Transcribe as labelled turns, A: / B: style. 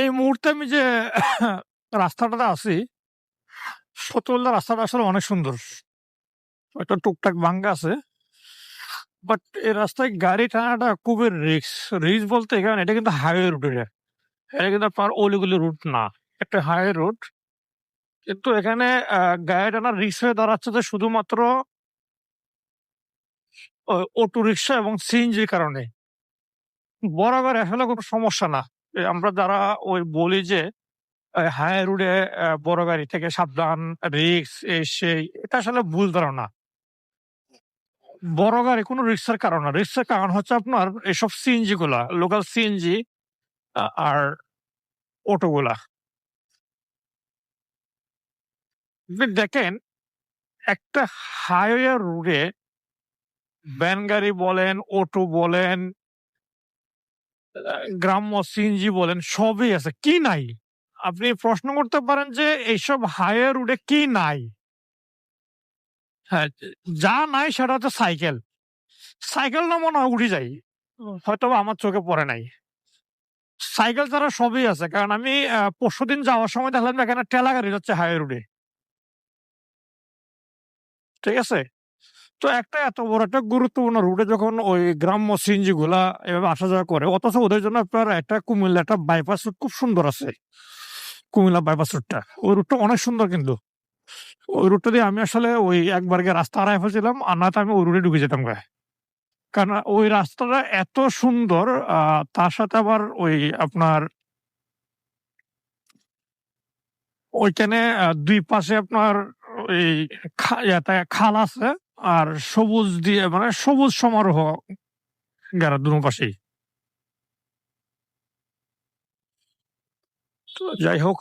A: এই মুহূর্তে আমি যে রাস্তাটাতে আছি, ফতুল্লা রাস্তাটা আসলে অনেক সুন্দর। হয়তো টুকটাক ভাঙ্গা আছে। বাট এই রাস্তায় গাড়ি টানাটা খুবই রিক্স রিক্স বলতে এখানে এটা কিন্তু হাইওয়ে রুট এটা। এটা কিন্তু আপনার অলিগলি রুট না। একটা হাইওয়ে রুট। কিন্তু এখানে গাড়ি টানার রিক্স হয়ে দাঁড়াচ্ছে যে শুধুমাত্র অটো রিকশা এবং সিএনজির কারণে। গাড়ি আসলে কোনো সমস্যা না। আমরা যারা ওই বলি যে হাইওয়ে রোডে বড় গাড়ি থেকে সাবধান, রিস্ক এই সেই। এটা আসলে ভুল ধারণা। বড় গাড়ি কোনো রিস্কের কারণ না। রিস্কের কারণ হচ্ছে আপনার এসব সিএনজি গুলা, লোকাল সিএনজি আর অটো গুলা। দেখেন একটা হাইওয়ে রোডে ভ্যান গাড়ি বলেন, অটো বলেন গ্রাম্য সিএনজি বলেন সবই আছে। কি নাই? আপনি প্রশ্ন করতে পারেন যে এইসব হাইওয়ে রোডে কি নাই? হ্যাঁ, যা নাই সেটা হচ্ছে সাইকেল। সাইকেল না মনে হয় উঠে যাই। হয়তোবা আমার চোখে পড়ে নাই। সাইকেল ছাড়া সবই আছে। কারণ আমি আ পরশুদিন যাওয়ার সময় দেখলাম এখানে ঠেলা গাড়ি যাচ্ছে হাইওয়ে রোডে। ঠিক আছে? তো একটা এত বড়, একটা গুরুত্বপূর্ণ রুটে যখন ওই গ্রাম্য সিএনজি গুলা এভাবে আসা যাওয়া করে, অথচ ওদের জন্য আপনার একটা কুমিল্লা একটা বাইপাস রুট খুব সুন্দর আছে। কুমিল্লা বাইপাস রুটটা। ওই রুটটা অনেক সুন্দর কিন্তু। ওই রুটটা দিয়ে আমি আসলে ওই একবার গিয়ে রাস্তা হারায় ফেলছিলাম। আর নয়তো আমি ওই রুটে ঢুকে যেতাম গা। কারণ ওই রাস্তাটা এত সুন্দর তার সাথে আবার ওই আপনার ওইখানে দুই পাশে আপনার ওই খাল আছে। আর সবুজ দিয়ে মানে সবুজ সমারোহ গেরা দুনো পাশেই। যাই হোক